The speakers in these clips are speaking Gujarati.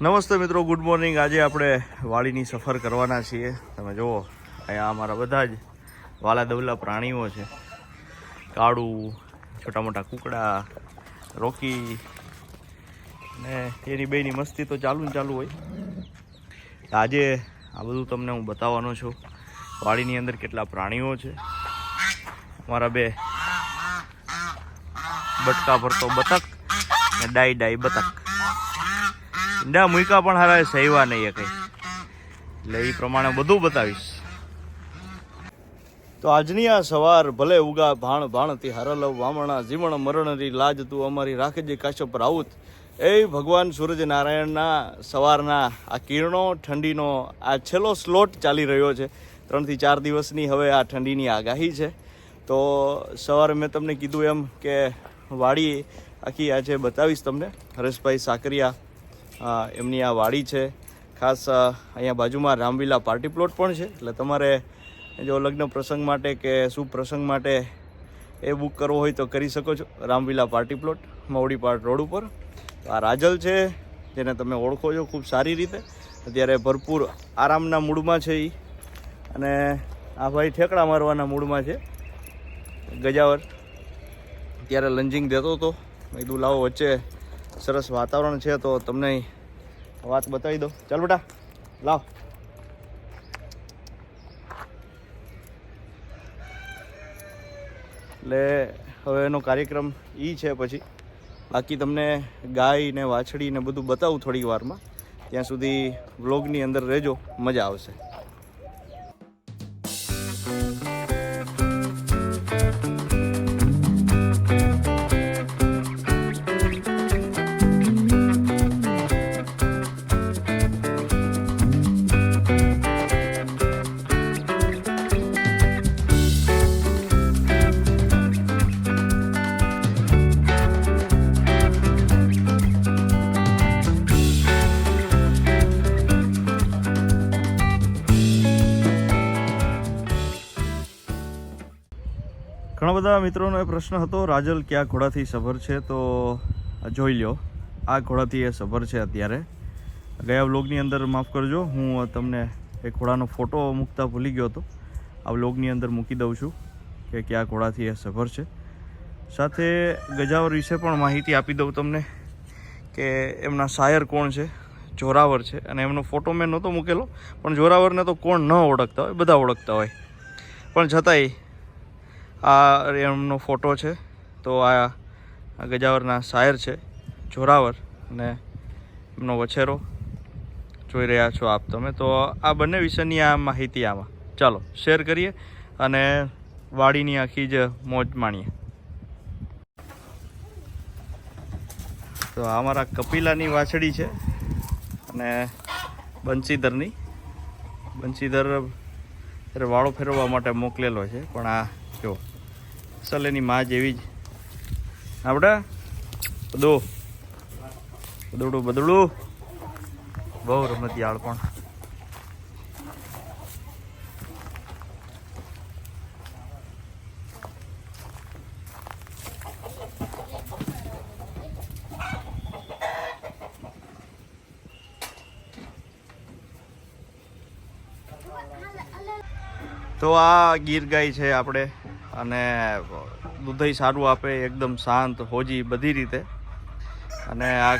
નમસ્તે મિત્રો, ગુડ મોર્નિંગ. આજે આપણે વાડીની સફર કરવાના છીએ. તમે જુઓ, અહીંયા અમારા બધા જ વાલા દવલા પ્રાણીઓ છે. કાળું છોટા મોટા કુકડા, રોકી ને એની બેની મસ્તી તો ચાલુ ને ચાલુ હોય. આજે આ બધું તમને હું બતાવવાનો છું. વાડીની અંદર કેટલા પ્રાણીઓ છે. અમારા બે બટકા ભરતો બતક ને ડાઈ ડાઈ બતક. ઈંડા મૂકા પણ હારા સહેવા નહીં કંઈ. એટલે એ પ્રમાણે બધું બતાવીશ. તો આજની આ સવાર ભલે ઉગા ભાણ ભાણથી હરલવ વામણા જીવણ મરણરી લાજ તું અમારી રાખજે કાશ્યપ રાઉત એ ભગવાન સૂર્યનારાયણના સવારના આ કિરણો, ઠંડીનો આ છેલ્લો સ્લોટ ચાલી રહ્યો છે. ત્રણથી ચાર દિવસની હવે આ ઠંડીની આગાહી છે. તો સવારે મેં તમને કીધું એમ કે વાડી આખી આજે બતાવીશ તમને. હરેશભાઈ સાકરિયા એમની આ વાડી છે. ખાસ અહીંયા બાજુમાં રામવિલા પાર્ટી પ્લોટ પણ છે. એટલે તમારે જો લગ્ન પ્રસંગ માટે કે શુભ પ્રસંગ માટે એ બુક કરવો હોય તો કરી શકો છો. Ramvila party plot Mavdipad road ઉપર. આ રાજલ છે, જેને તમે ઓળખો છો ખૂબ સારી રીતે. અત્યારે ભરપૂર આરામના મૂડમાં છે એ અને આ ભાઈ ઠેકડા મારવાના મૂડમાં છે. ગજાવર. ત્યારે લંજિંગ દેતો હતો મેં કીધું લાવો વચ્ચે સરસ વાતાવરણ છે તો તમને વાત બતાવી દો ચાલ બેટા, લાવ. એટલે હવે એનો કાર્યક્રમ એ છે પછી. બાકી તમને ગાય ને વાછડી ને બધું બતાવું થોડી વારમાં. ત્યાં સુધી વ્લોગની અંદર રહેજો, મજા આવશે. ઘણા બધા મિત્રોનો એ પ્રશ્ન હતો, રાજલ ક્યાં ઘોડાથી સભર છે? તો જોઈ લ્યો, આ ઘોડાથી એ સભર છે અત્યારે. ગયા વ્લોગની અંદર માફ કરજો, હું તમને એ ઘોડાનો ફોટો મૂકતા ભૂલી ગયો હતો. આ વ્લોગની અંદર મૂકી દઉં છું કે કયા ઘોડાથી એ સભર છે. સાથે ગજાવર વિશે પણ માહિતી આપી દઉં તમને કે એમના શાયર કોણ છે, જોરાવર છે. અને એમનો ફોટો મેં નહોતો મૂકેલો, પણ જોરાવરને તો કોણ ન ઓળખતા હોય, બધા ઓળખતા હોય. પણ છતાંય આ એમનો ફોટો છે. તો આ ગજાવરના શાયર છે, જોરાવર અને એમનો વછેરો જોઈ રહ્યા છો આપ તમે. તો આ બંને વિશેની આ માહિતી આમાં. ચાલો, શેર કરીએ અને વાડીની આખી જ મોજ માણીએ. તો આ અમારા કપિલાની વાછડી છે અને બંસીધરની બંસીધર વાળો ફેરવવા માટે મોકલેલો છે, પણ આ જો. અસલ એની માં જેવી જ. આપડા દો બદડું બદડું બહુ રમતિયાળ પણ. તો આ ગીર ગાય છે આપણે. અને દૂધઈ સારું આપે, એકદમ શાંત, હોજી, બધી રીતે. અને આ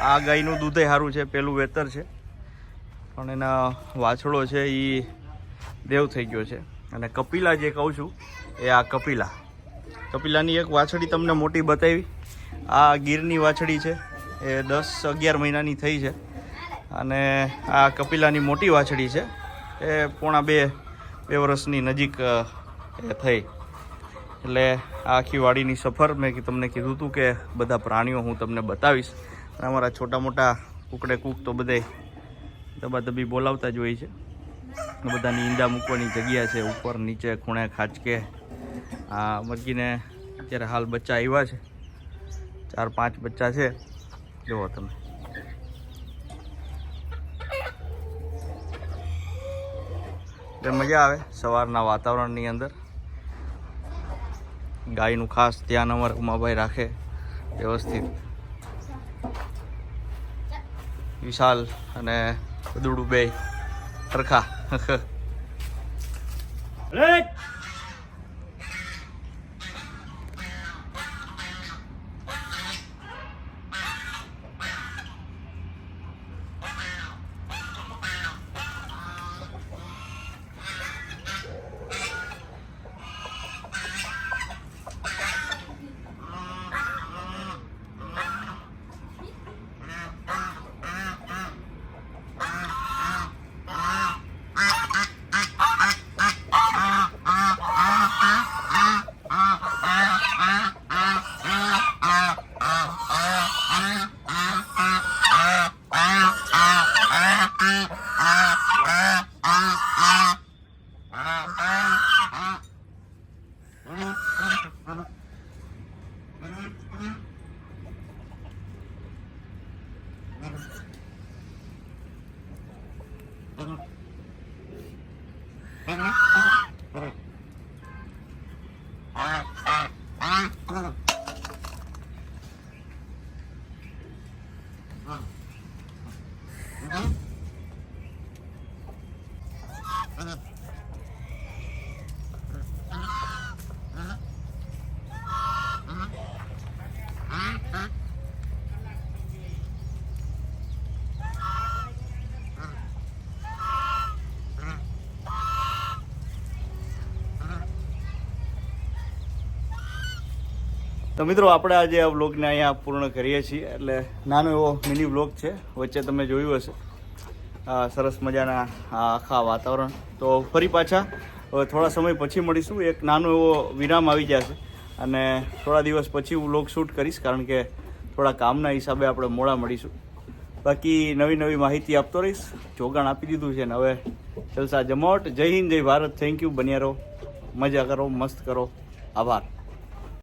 આ ગાયનું દૂધે સારું છે, પેલું વેતર છે. પણ એના વાછડો છે એ દેવ થઈ ગયો છે. અને કપિલા જે કહું છું, એ આ કપિલા. કપિલાની એક વાછડી તમને મોટી બતાવી. આ ગીરની વાછડી છે, એ દસ અગિયાર મહિનાની થઈ છે. અને આ કપિલાની મોટી વાછડી છે, એ પોણા બે બે વર્ષની નજીક એ થઈ. એટલે આખી વાડીની સફર મેં તમને કીધું હતું કે બધા પ્રાણીઓ હું તમને બતાવીશ. અમારા છોટા મોટા કુકડે કૂક તો બધે દબાદબી બોલાવતા જ હોય છે. બધાની ઈંડા મૂકવાની જગ્યા છે, ઉપર, નીચે, ખૂણે, ખાંચકે. આ મરઘીને અત્યારે હાલ બચ્ચા આવ્યા છે. ચાર, પાંચ બચ્ચા છે. જુઓ તમે. એટલે મજા આવે સવારના વાતાવરણની અંદર. ગાયનું ખાસ ધ્યાન અમારા ઉમાભાઈ રાખે. વ્યવસ્થિત. વિશાલ અને દુડુ બે સરખા તો મિત્રો આપણે આજે આ વ્લોગને અહીંયા પૂર્ણ કરીએ છીએ, એટલે નાનો એવો મિની વ્લોગ છે. વચ્ચે તમે જોયું હશે. સરસ મજાના આખા વાતાવરણ. તો ફરી પાછા થોડા સમય પછી મળીશું. એક નાનો એવો વિરામ આવી જશે અને થોડા દિવસ પછી હું વ્લોગ શૂટ કરીશ, કારણ કે થોડા કામના હિસાબે આપણે મોડા મળીશું. બાકી નવી નવી માહિતી આપતો રહીશ. જોગાણ આપી દીધું છે ને હવે જલસા જમાવટ જય હિન્દ, જય ભારત. થેન્ક યુ બન્યા રહો. મજા કરો, મસ્ત કરો. આભાર.